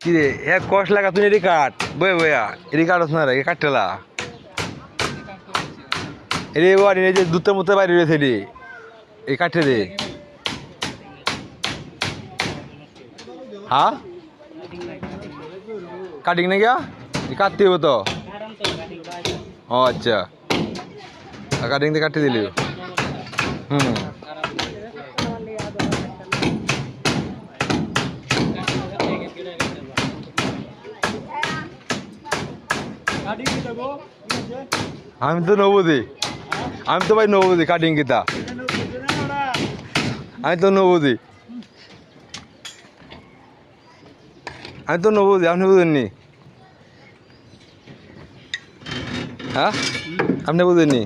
কি রে এ কষ লাগা তুই এটি কাট। বয়ে, বয়া এটি কাটস না রে, এ কাটতেলা। এরে বাড়ি যে দুধটা মুতে বাইরে রয়েছে রে এই কাটে দে। হ্যাঁ? কাটিং না গিয়া? এ কাটতে হব তো। ও আচ্ছা। কাটিং দিয়ে কাটিয়ে দিলি। হুম। আমি তো নবদি। আমি তো ভাই নবদি কাটিং কিতা। আমি তো নবদি। আমি তো নবদি, আপনি বুঝেননি? হ্যাঁ? আপনি বুঝেননি?